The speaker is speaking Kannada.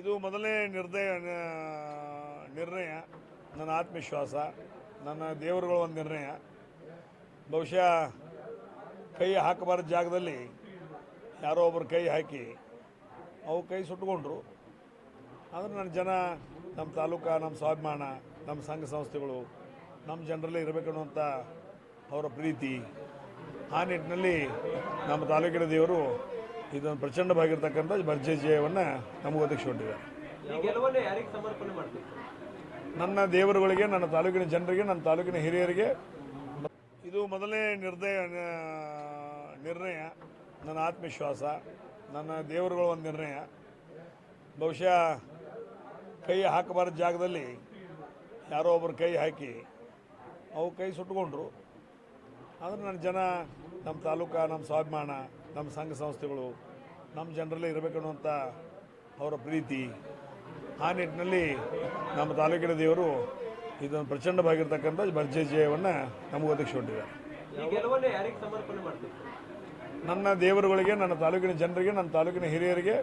ಇದು ಮೊದಲನೇ ನಿರ್ದಯ ನಿರ್ಣಯ, ನನ್ನ ಆತ್ಮವಿಶ್ವಾಸ, ನನ್ನ ದೇವರುಗಳ ಒಂದು ನಿರ್ಣಯ. ಬಹುಶಃ ಕೈ ಹಾಕಬಾರ್ದ ಜಾಗದಲ್ಲಿ ಯಾರೋ ಒಬ್ಬರು ಕೈ ಹಾಕಿ ಅವು ಕೈ ಸುಟ್ಟುಕೊಂಡ್ರು. ಆದರೆ ನನ್ನ ಜನ, ನಮ್ಮ ತಾಲೂಕು, ನಮ್ಮ ಸ್ವಾಭಿಮಾನ, ನಮ್ಮ ಸಂಘ ಸಂಸ್ಥೆಗಳು, ನಮ್ಮ ಜನರಲ್ಲಿ ಇರಬೇಕನ್ನುವಂಥ ಅವರ ಪ್ರೀತಿ, ಆ ನಿಟ್ಟಿನಲ್ಲಿ ನಮ್ಮ ತಾಲೂಕಿನ ದೇವರು ಇದೊಂದು ಪ್ರಚಂಡವಾಗಿರ್ತಕ್ಕಂಥ ಭರ್ಜೆ ಜಯವನ್ನು ನಮಗೆ ಒದಗಿಸಿಕೊಂಡಿದ್ದಾರೆ ನನ್ನ ದೇವರುಗಳಿಗೆ ನನ್ನ ತಾಲೂಕಿನ ಜನರಿಗೆ ನನ್ನ ತಾಲೂಕಿನ ಹಿರಿಯರಿಗೆ ಇದು ಮೊದಲನೇ ನಿರ್ದಯ ನಿರ್ಣಯ. ನನ್ನ ಆತ್ಮವಿಶ್ವಾಸ ನನ್ನ ದೇವರುಗಳ ಒಂದು ನಿರ್ಣಯ. ಬಹುಶಃ ಕೈ ಹಾಕಬಾರ್ದ ಜಾಗದಲ್ಲಿ ಯಾರೋ ಒಬ್ಬರು ಕೈ ಹಾಕಿ ಅವು ಕೈ ಸುಟ್ಟುಕೊಂಡ್ರು. ಆದರೆ ನನ್ನ ಜನ ನಮ್ಮ ತಾಲೂಕ ನಮ್ಮ ಸ್ವಾಭಿಮಾನ ನಮ್ಮ ಸಂಘ ಸಂಸ್ಥೆಗಳು ನಮ್ಮ ಜನರಲ್ಲೇ ಇರಬೇಕನ್ನುವಂಥ ಅವರ ಪ್ರೀತಿ ಆ ನಿಟ್ಟಿನಲ್ಲಿ ನಮ್ಮ ತಾಲೂಕಿನ ದೇವರು ಇದೊಂದು ಪ್ರಚಂಡವಾಗಿರ್ತಕ್ಕಂಥ ಭರ್ಜೆ ಜಯವನ್ನು ನಮಗೆ ಒದಗಿಸಿಕೊಂಡಿದ್ದಾರೆ ನನ್ನ ದೇವರುಗಳಿಗೆ ನನ್ನ ತಾಲೂಕಿನ ಜನರಿಗೆ ನನ್ನ ತಾಲೂಕಿನ ಹಿರಿಯರಿಗೆ